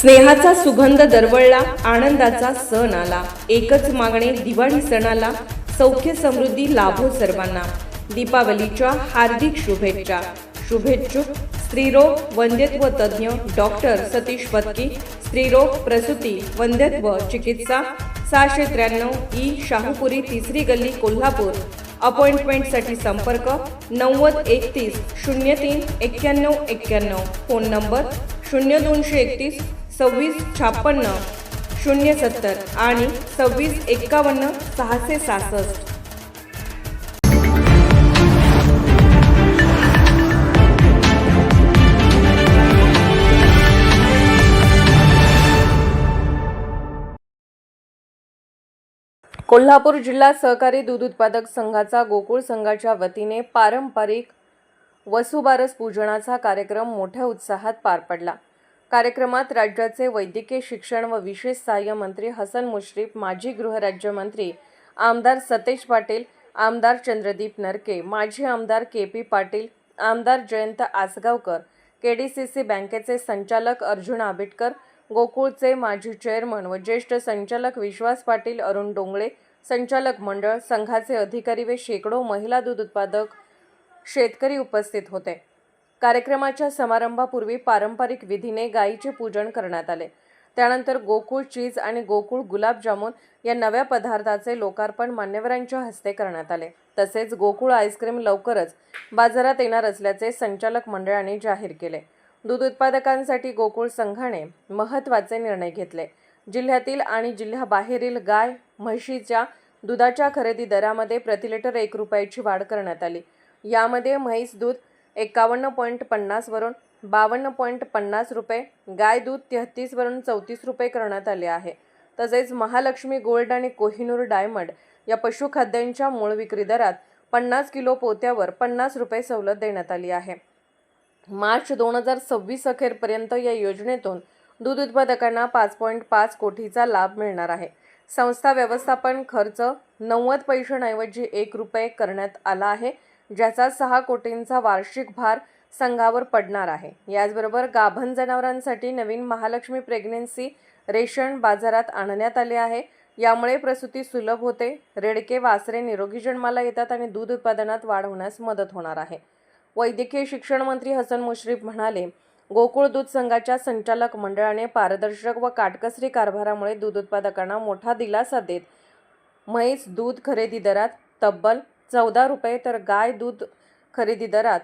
स्नेहाचा सुगंध दरवळला आनंदाचा सण आला. एकच मागणे दिवाळी सणाला सौख्य समृद्धी लाभो सर्वांना. दीपावलीच्या हार्दिक शुभेच्छा. शुभेच्छुक स्त्रीरोग वंद्यत्व तज्ज्ञ डॉक्टर सतीश पत्की स्त्रीरोग प्रसूती वंद्यत्व चिकित्सा सहाशे त्र्याण्णव ई शाहूपुरी तिसरी गल्ली कोल्हापूर. अपॉइंटमेंटसाठी संपर्क नव्वद एकतीस शून्य तीन एक्क्याण्णव एक्क्याण्णव. फोन नंबर शून्य दोनशे एकतीस सव्वीस छापन्न शून्य सत्तर आणि सव्वीस एक्कावन्न सहाशे सहासष्ट. कोल्हापूर जिल्हा सहकारी दूध उत्पादक संघाचा गोकुळ संघाच्या वतीने पारंपरिक वसुबारस पूजनाचा कार्यक्रम मोठ्या उत्साहात पार पडला. कार्यक्रमात राज्याचे वैद्यकीय शिक्षण व विशेष सहाय्य मंत्री हसन मुश्रीफ माजी गृहराज्यमंत्री आमदार सतेज पाटील आमदार चंद्रदीप नरके माजी आमदार के पी पाटील आमदार Jayant Asgaonkar K D C C बँकेचे संचालक अर्जुन आबिटकर गोकुळचे माजी चेअरमन व ज्येष्ठ संचालक विश्वास पाटील अरुण डोंगळे संचालक मंडळ संघाचे अधिकारी व शेकडो महिला दूध उत्पादक शेतकरी उपस्थित होते. कार्यक्रमाच्या समारंभापूर्वी पारंपरिक विधीने गायीचे पूजन करण्यात आले. त्यानंतर गोकुळ चीज आणि गोकुळ गुलाबजामुन या नव्या पदार्थाचे लोकार्पण मान्यवरांच्या हस्ते करण्यात आले. तसेच गोकुळ आईस्क्रीम लवकरच बाजारात येणार असल्याचे संचालक मंडळाने जाहीर केले. दूध उत्पादकांसाठी गोकुळ संघाने महत्त्वाचे निर्णय घेतले. जिल्ह्यातील आणि जिल्ह्याबाहेरील गाय म्हशीच्या दुधाच्या खरेदी दरामध्ये प्रतिलिटर एक रुपयाची वाढ करण्यात आली. यामध्ये म्हैस दूध एकावन्न पॉईंट पन्नासवरून बावन्न पॉईंट पन्नास रुपये गाय दूध तेहतीसवरून चौतीस रुपये करण्यात आले आहे. तसेच महालक्ष्मी गोल्ड आणि कोहिनूर डायमंड या पशुखाद्यांच्या मूळ विक्री दरात पन्नास किलो पोत्यावर पन्नास रुपये सवलत देण्यात आली आहे. मार्च दोन हजार सव्वीस अखेरपर्यंत या योजनेतून दूध उत्पादकांना पाच पॉईंट पाच कोटीचा लाभ मिळणार आहे. संस्था व्यवस्थापन खर्च नव्वद पैशांऐवजी एक रुपये करण्यात आला आहे. ज्याचा सहा कोटींचा वार्षिक भार संघावर पडणार आहे. याचबरोबर गाभण जनावरांसाठी नवीन महालक्ष्मी प्रेग्नेन्सी रेशन बाजारात आणण्यात आले आहे. यामुळे प्रसूती सुलभ होते. रेडके वासरे निरोगी जन्माला येतात आणि दूध उत्पादनात वाढ होण्यास मदत होणार आहे. वैद्यकीय शिक्षण मंत्री हसन मुश्रीफ म्हणाले गोकुळ दूध संघाच्या संचालक मंडळाने पारदर्शक व काटकसरी कारभारामुळे दूध उत्पादकांना मोठा दिलासा देत म्हैस दूध खरेदी दरात तब्बल चौदा रुपये तर गाय दूध खरेदी दरात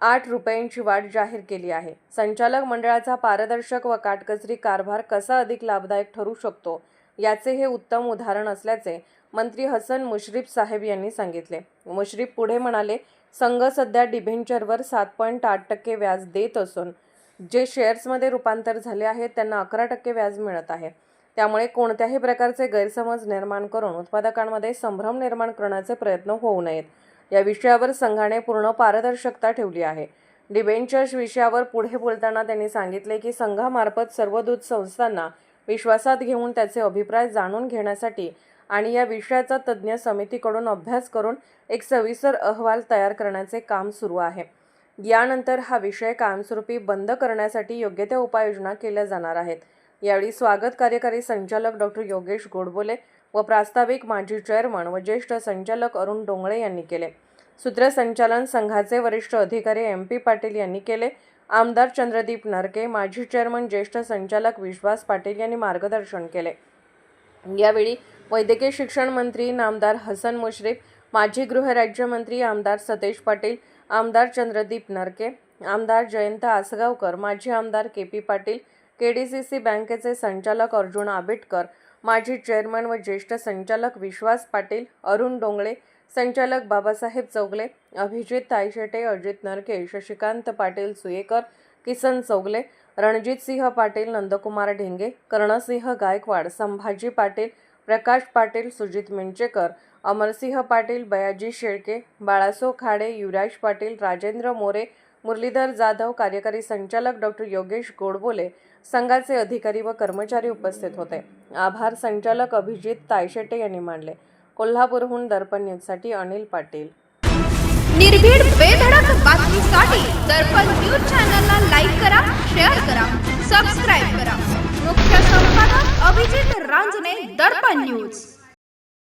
आठ रुपयांची वाढ जाहीर केली आहे. संचालक मंडळाचा पारदर्शक व काटकचरी कारभार कसा अधिक लाभदायक ठरू शकतो याचे हे उत्तम उदाहरण असल्याचे मंत्री हसन मुश्रीफ साहेब यांनी सांगितले. मुश्रीफ पुढे म्हणाले संघ सध्या डिबेंचरवर सात पॉईंट आठ टक्के व्याज देत असून जे शेअर्समध्ये रूपांतर झाले आहे त्यांना अकरा टक्के व्याज मिळत आहे. त्यामुळे कोणत्याही प्रकारचे गैरसमज निर्माण करून उत्पादकांमध्ये संभ्रम निर्माण करण्याचे प्रयत्न होऊ नयेत. या विषयावर संघाने पूर्ण पारदर्शकता ठेवली आहे. डिबेंचर्स विषयावर पुढे बोलताना त्यांनी सांगितले की संघामार्फत सर्व दूध संस्थांना विश्वासात घेऊन त्याचे अभिप्राय जाणून घेण्यासाठी आणि या विषयाचा तज्ज्ञ समितीकडून अभ्यास करून एक सविस्तर अहवाल तयार करण्याचे काम सुरू आहे. यानंतर हा विषय कायमस्वरूपी बंद करण्यासाठी योग्य त्या उपाययोजना केल्या जाणार आहेत. यावेळी स्वागत कार्यकारी संचालक डॉक्टर योगेश गोडबोले व प्रास्ताविक माजी चेअरमन व ज्येष्ठ संचालक अरुण डोंगळे यांनी केले. सूत्रसंचालन संघाचे वरिष्ठ अधिकारी एम पी पाटील यांनी केले. आमदार चंद्रदीप नरके माजी चेअरमन ज्येष्ठ संचालक विश्वास पाटील यांनी मार्गदर्शन केले. यावेळी वैद्यकीय शिक्षण मंत्री नामदार हसन मुश्रीफ माजी गृहराज्यमंत्री आमदार सतेज पाटील आमदार चंद्रदीप नरके आमदार जयंत आसगावकर माजी आमदार K P Patil K D C C बँकेचे संचालक अर्जुन आबिटकर माजी चेअरमन व ज्येष्ठ संचालक विश्वास पाटील अरुण डोंगळे संचालक बाबासाहेब चौगले अभिजित तायशेटे अजित नरके शशिकांत पाटील सुयेकर किसन चौगले रणजितसिंह पाटील नंदकुमार ढेंगे कर्णसिंह गायकवाड संभाजी पाटील प्रकाश पाटील सुजित मिंचेकर अमरसिंह पाटील बयाजी शेळके बाळासो खाडे युवराज पाटील राजेंद्र मोरे मुरलीधर जाधव कार्यकारी संचालक डॉक्टर योगेश गोडबोले संघाचे अधिकारी व कर्मचारी उपस्थित होते. आभार संचालक अभिजित तायशेटे यांनी मानले कोल्हापूरहून दर्पण न्यूजसाठी अनिल पाटील. निर्भीड बेधडक बातमीसाठी दर्पण न्यूज चॅनलला लाईक करा शेअर करा सबस्क्राईब करा. मुख्य संपादक अभिजित रांजणे दर्पण न्यूज.